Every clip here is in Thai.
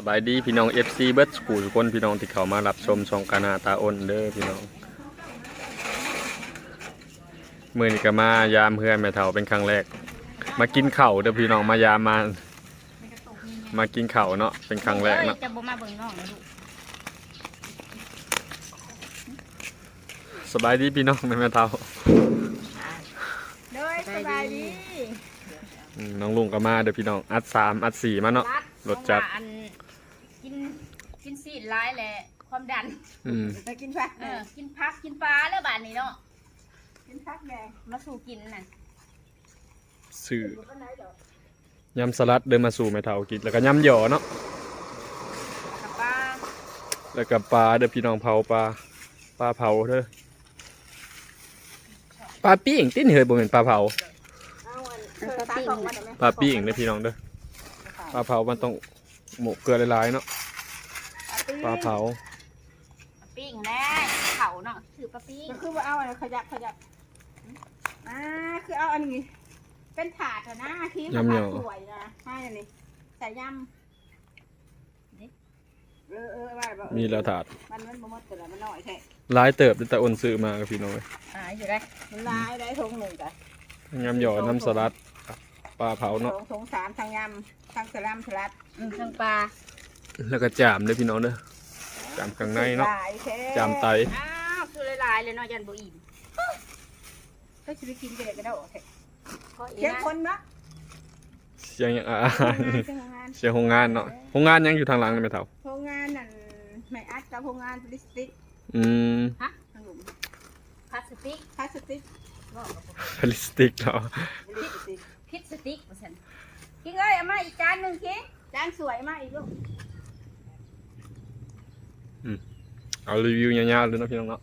สบายดีพี่น้อง FC เบิร์ดสกูทุกคนพี่น้องที่เขามารับชมช่องกานาตาอ้นเด้อพี่น้องมื่อนี้ก็มายามเพื่อนแม่เฒ่าเป็นครั้งแรก มากินข้าวเด้อพี่น้องมายามมามากินข้าวเนาะเป็นครั้งแรกเนาะจะบ่มาเบิ่งน้องนะลูกสบายดีพี่น้องแม่เฒ่าโดยสบายดีอืมน้องลุงก็มาเด้อพี่น้องอัดสามอัดสี่มาเนาะรสจัดเพาะว่าอันกินกินซีด ร้ายแหละความดัน อืมไปกินผักเออ กินผักกินปลาแล้วบาดนี้เนาะ กินผักแดงมาสู่กินน่ะสื่อยำสลัดเดินมาสู่แม่เฒ่ากินแล้วก็ยำหย่อเนาะกับปลาแล้วก็ปลาเด้อพี่น้องเผาปลาปลาเผาเด้อปลาปิ้งติ้นเฮยบ่เป็นปลาเผาเอาอันเธอตาสองมาได้ไหมปลาปิ้งเด้อพี่น้องเด้อปลาเผามันต้องหมกเกลือหลายๆเนาะ ปลาเผาปลาปิ้งแล้วเขาเนาะถือปลาปิ้งก็คือว่าเอาอันขยับขยับอ่าคือเอาอันนี้ เป็นถาดอะนะที่ถาดสวยนะให้อันนี้ใส่ยำเออเออว่าแบบมีแล้วถาดมันมันบ่หมดแต่ละมันน้อยแท้หลายเติบเด้อแต่อ้นซื้อมากับพี่น้องเอ้ยหายอยู่ได้มันลายได้ทงหนึ่งจ้ะยำหย่อน้ำสลัดปลาเผาทเนาะงทงสามทางยำทางสลัมสลัดอืมทั้งปลา แล้วก็จามเด้อพี่น้องเด้อจามข้างในเนาะลายแท้จามไต อ้าวคือหลายๆเลยเนาะยันบ่อิ่มก็จะไปกินเด็กกันได้โอเคขออีกเลี้ยงนะคนนะเสียงยังอ่าเลี้ยงงานเสียงโรงงานเนาะโรงงานยังอยู่ทางหลังนี่แม่เฒ่าโรงงานนั่นไม่อัดกับโรงงานพลาสติกอืมทางหลุมพลาสติกพลาสติกบอกกับผมพลาสติกเนาะพลาสติกพลิสติกว่าซั่นคิงเอ้ยเอามาอีกจานหนึงคิงจานสวยมากอีกลูก เอารีวิวยาวๆเลยเนาะพี่น้องเนาะ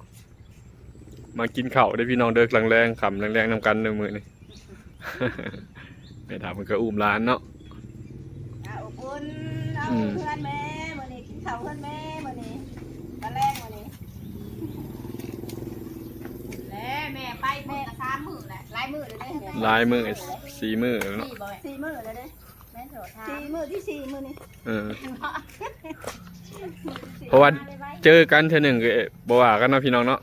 มากินข้าวได้อพี่น้องเด้อกลางแรงขำแรงๆนำกันเด้อมื้อนี้แม่ถามมันก็อุ้มร้านเนาะอะอบอุ่นเอาอืมเพื่อนแม่มื้อนี้กินข้าวเพื่อนแม่มื้อนี้ตะแรงมื้อนี้แล้วแม่ไปแม่ก็สามมื้อแหละหลายมื้อเลยเด้แม่ลายมือสีมือแล้วเนาะสี่บ่แม่สี่มื้อแล้วเด้แม่โสดทาสี่มื้อที่สี่มื้อนี้เออ เพราะว่าเจอกันเทื่อหนึ่งก็บ่ว่ากันเนาะพี่น้องเนาะ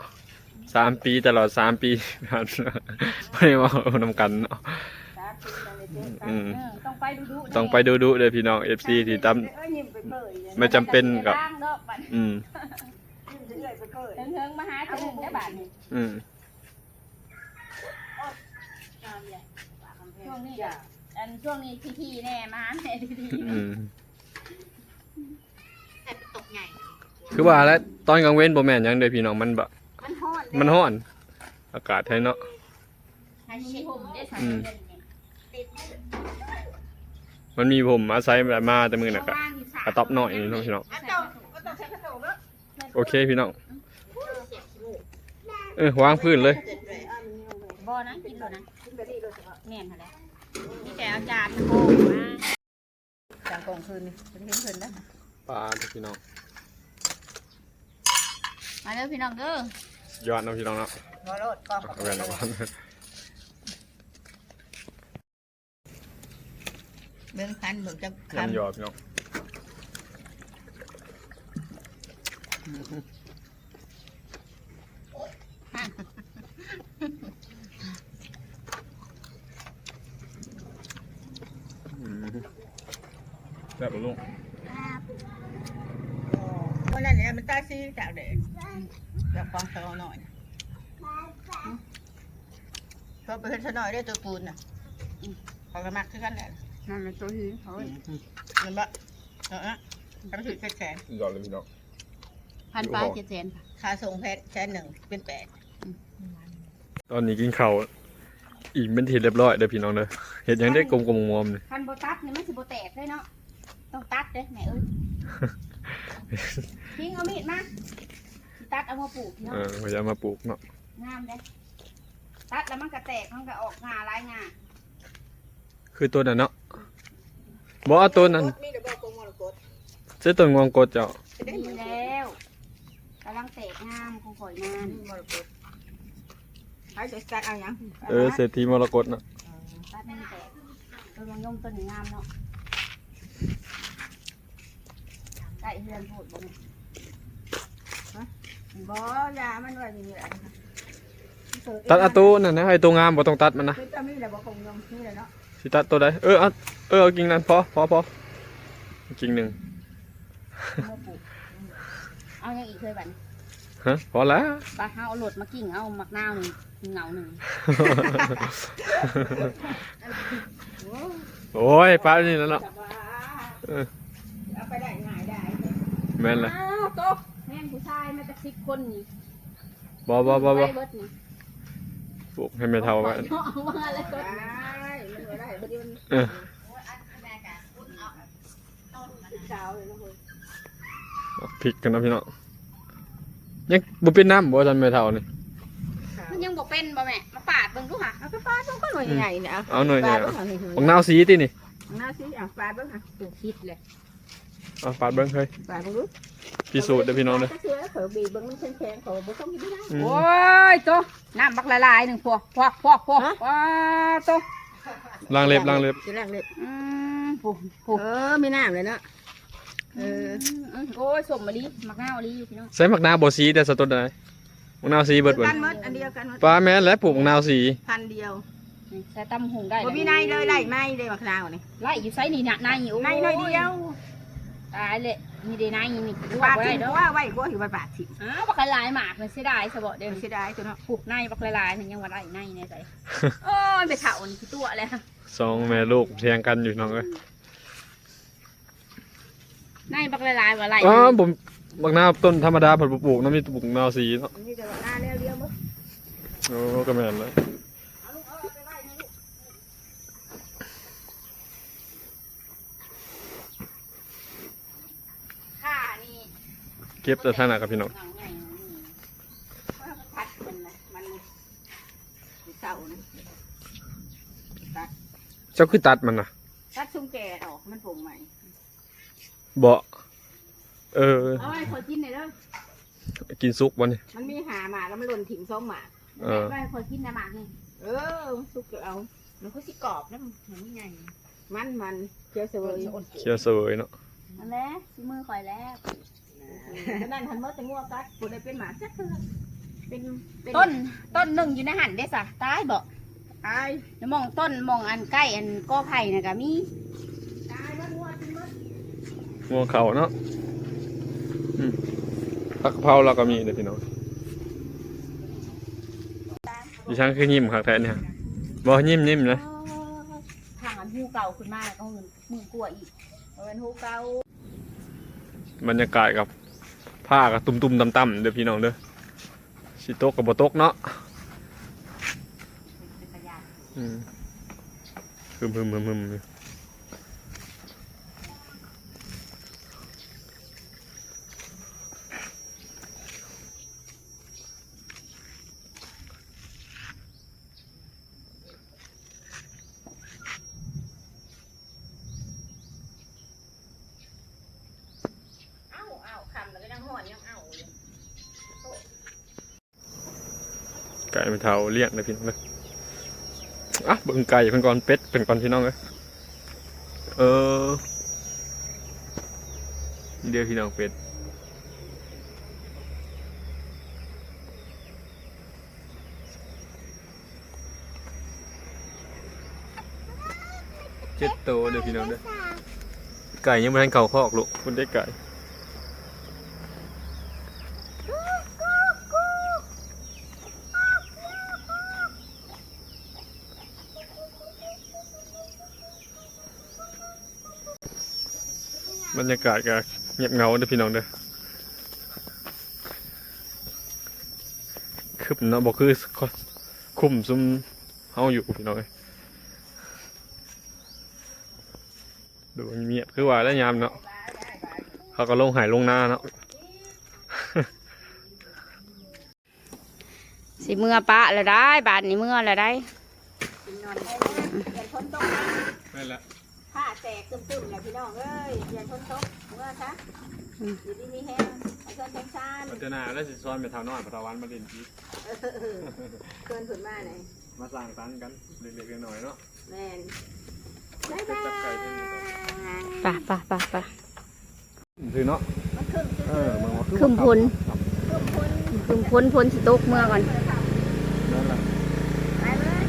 สามปีตลอดสามปีผ่านมาไม่ได้เว่านำกันเนาะสามปีแล้วเลยเจ๊กันอืมเออต้องไปดูๆต้องไปดูดูเลยพี่น้อง FC ที่ตามเอ้ยยิ้มไปเปิดอย่างไม่จำเป็นกับล้างดอกบัดอืมยิ้มเรื่อยไปเปิดเฮิงๆมาหาเจ้าหนึ่งได้บาทนี่อืมช่วงนี้ก็อันช่วงนี้พี่ๆแน่มาหาแม่พี่อืมๆแต่ตก ใหญ่คือว่าแล้วตอนกลางเว้นบ่แม่นหยังเด้อพี่น้องมันแบบมันฮ้อนมันร้อน อากาศไทยเนาะให้ชิห่มได้สามอืม เดือนนี่มันมีผมอาศัยแบบมาแต่มือน่ะก็ว่างอยู่สามกระต๊อบหน่อยนี่เนาะพี่น้องอะต้องก็ต้องใช้กระโถนเนาะโอเคพี่น้องเออวางพื้นเลยเจ็ดเลยอะมันนี่เลยบ่นะกินเลยนะขึ้นไปดีเลยสิครับแม่นหั่นแหละนี่แต่เอาจารย์โค้งมาจางกองคืนนี่เป็นเห็นเพิ่นนะปลาเด้อพี่น้อง มาเด้อพี่น้องเด้อยอดเนาะพี่น้องเนาะรอรถกองเอาไว้เนาะเบิ่งคันเบิ่งจะยำยอดพี่น้องอืมแซ่บบ่ลุงวันนั้นเนี่ยมันตาซีจากเด็ก แบบฟองเซลหน่อยชอบไปเห็นซะหน่อยได้ตัวปูนน่ะเขากระมักคือกันแหละนั่นเป็นตัวหินเขาเห็นปะเออทำถือแค่แสนยอดเลยพี่น้องพันปลายเจ็ดแสนค่ะค่าส่งแพทย์แสนหนึ่งเป็นแปดตอนนี้กินข้าวอิ่มเป็นทีเรียบร้อยเด้อพี่น้องเด้อเห็ดหยังได้กลมๆงอมๆนี่พันโบตัดนี่มันสิโบแตกเลยเนาะต้องตัดเด้อแม่เอ้ยทิ้งเอามีดมาสิ ตัดเอามาปลูกเนาะเออพยายามมาปลูกเนาะงามเด้ตัดแล้วมันก็แตกมันก็ออกงาหลายงาคือตัวนั้นเนาะบ่เอาตัวนั้นมีแต่บอกกงมรกตซื้อต้นงวงกดเจ้าได้ดีเหมือนแล้วกำลังแตกงามคงข่อยงามมรกตใครจะตัดเอายังเออเศรษฐีมรกตเนาะตัดให้มันแตกตัวยังยมต้นนี้งามเนาะเฮือนพูดบ่นี่ฮะ บ่ยามันว่าอย่างนี้แหละตัดเอาตัวนั่นนะไอ้ตัวงามบ่ต้องตัดมันนะคือจะมีแหละบ่คงยอมนี่แหละเนาะสิตัดตัวใดเออเอาเออเอากิ่งนั้นพอพอพอกิ่งหนึ่งมาปลูกเอาอย่างอีกเคยบัดนี้ฮะพอแล้วปลาเฮาเอาโหลดมากิ่งเอามักนาวหนึ่งเหงาหนึ่งโอ้โอ้ยป้านี่แล้วเนาะสบายเออเอาไปได้ง่ายได้แม่นเลยอ้าวโตะแม่ นผู้ชายมาจากสิบคนนี่บ่บ่บ่บ่ไปเบิดนี่ปลูกให้ไม่เท่าไว้เอามาแล้วก็ได้มันบ่ได้บ่ดีมันเออสาวเลยนะเฮ้ยเอาพริกกันเนาะพี่น้องยังบ่เป็นน้ำบ่ทันไม่เท่านี่ มันยังบอกเป็นบ่แม่มาปาดเบิ่งดูค่ะเอาไปปาดต้องคนหน่วยใหญ่เนี่ยเอาหน่อยปาเนี่ดยเบิ่งหน่อยบักนาวสีตินี่หน้าสิอะปาดเบิ่งค่ะถูกคิดเลยเอาปาดเบิ่งเฮ้ยปาดเบิ่งดู พิสูจน์เด้อพี่น้องเด้อ เสือเขาบีบเบิ้งมันแข็งๆเขาบ่ต้องกินได้ โอ้ยโตน้ำบักละลายหนึ่งพวกพวกพวกพวกฮะ ว้าโตล้างเล็บล้างเล็บ จะแรกเลยอืมผูผูเออมีน้ำเลยเนาะเออโอ้ยสมมะลิมักนาวลิอยู่พี่น้องใส่บักนาวบ่สีแต่สต้นใดบักนาวสีเบิดเบิดกันหมดอันเดียวกันหมดป้าแม่นและปลูกบักนาวสีพันเดียวนี่ใส่ตำหุงได้บ่มีในเลยไล่ไม้เลยมะนาวนี่ไล่อยู่ไซนี่น่ะในโอ้ในน้อยเดียวตายเลย มีเดนายนี่ดูปาว่าดบ่ทิ้ได้งเด้อว่าไว้บ่อยู่บาดบาดทิ้งอ้าวบักละลายหมากมันเสียดายซะบ่เด้อเสียดายตัวเนาะผูกในบักละลายมันยังว่าได้ในในใจโอ้ยไปเฒ่านี่คือตัวแล้วสองแม่ลูกเทียงกันอยู่น้องเอ้ยในบักละลายว่าไรอ๋อผมบักนาวต้นธรรมดาเพิ่นบ่ปลูกเนาะมีปลูกนาวสีเนาะนี่จะหน้าแล้วเดียวมั้งโอ้ก็แม่นเลย เอาลูกเอาไปไว้นี่ลูก ค่านี่ เก็บแต่ท่าน่ะกับพี่น้องหนังใหญ่นี่ว่ามันพัดมันนะมันเศร้านะเจ้าคือตัดมันน่ะตัดชุ่มแก่ออกมันปลูกใหม่บ่เออเอาไว้ขอกินหน่อยเด้อกินซุกบ่นี่มันมีหาหมาแล้วมันหล่นถิ่งส้มหมาเออแม่คอยกินนะหมากนี่เออสุกเอามันก็สิกรอบนะมันใหญ่มันมันเจียวเสวยเคี่ยวเสวยเนาะนั่นแหละสิมือคอยแล้ว ก็นั่นทันเมื่อแต่งัวกัดกูได้เป็นหมาสักเทื่อเป็นเป็นต้นต้นหนึ่งอยู่ในหันได้สะตายบ่ตายแล้วมองต้นมองอันใกล้อันกอไผ่น่ะก็มีตายแล้วงัวกินหมดงัวเขาเนาะอืมผักกะเพราเราก็มีเด้อพี่น้องดิฉันคือยิ้มคักแท้เนี่ยบ่ยิ้มยิ้มนะทางอันหูเก่าขึ้นมาแล้วก็เงินมือกลัวอีกเอาเป็นหูเกาบรรยากาศกับ ผ้าก็ตุ่มๆต่ำๆเด้อพี่น้องเด้อสิโต๊ะกับบ่ตกเนาะเนาะอืมฮึมฮึมฮึมฮึมอยู่ เอ้าเอ้าคำแล้วก็ยังห่อนยังเอ้าอยู่ ไก่เป็นเทาเลี้ยงเลยพี่น้องเลยอะเบิ่งไก่เป็นก่อนเป็ดเป็นก่อนพี่น้องเลยเออเดี๋ยวพี่น้องเป็ดเจ็ดโตเดี๋ยวพี่น้องเด้อไก่ยังไม่ทันเข่าคอกลูกคุณได้ไก่ รรยากาศก็เงียบเหงาเด้อพี่น้องเด้อคึบเนาะบอกคือคุมซุมเฮาอยู่พี่น้องเอ้ยดูเงียบคือว่าแล้วยามเนาะเขาก็ลงหายลงหน้าเนาะสิเมื่อปะละได้ บาทนี้เมื่อละได้กินนอนได้นะเย็นพ้นตกนะนั่นแหละ ผ้าแตกตึมๆเลยพี่น้องเอ้ยเย็นพ้นตกเมื่อซะอยู่ที่มีแห้งไอ้เกินแทงซานพัฒนาแล้วสิซ้อนไปเท่าน้อยไปเท่าวันมาเล่นอีกเกินผืนมาไหนมาสร้างตันกันเล็กๆน้อยๆเนาะแม่นไปจับไก่เพิ่นปะปะปะปะคือเนาะครึ่งเออมันว่าครึ่งพลครึ่งคนคือพ้นพ้นสิตกเมื่อก่อนนั่นแหละไปเลย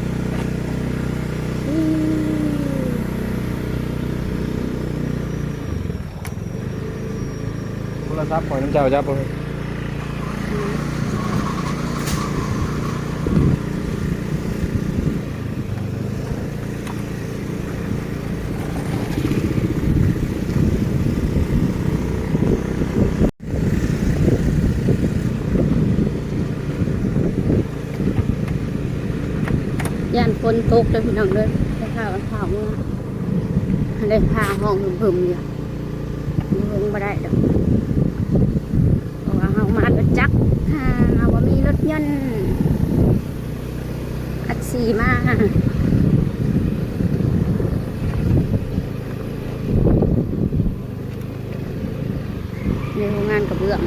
โท รศัพท์ปล่อยน้ำเจ้าจับบ่ย่านฝนตกเลยพี่น้องเลยให้ข้าวข้าวเมื่อได้พาห้องหึมๆอยู่ลงมาได้ดอกเพราะว่าเฮามาร ถจักรเอาว่ามีรถยนต์อัดสีมาในโรงงานกระเบื้อง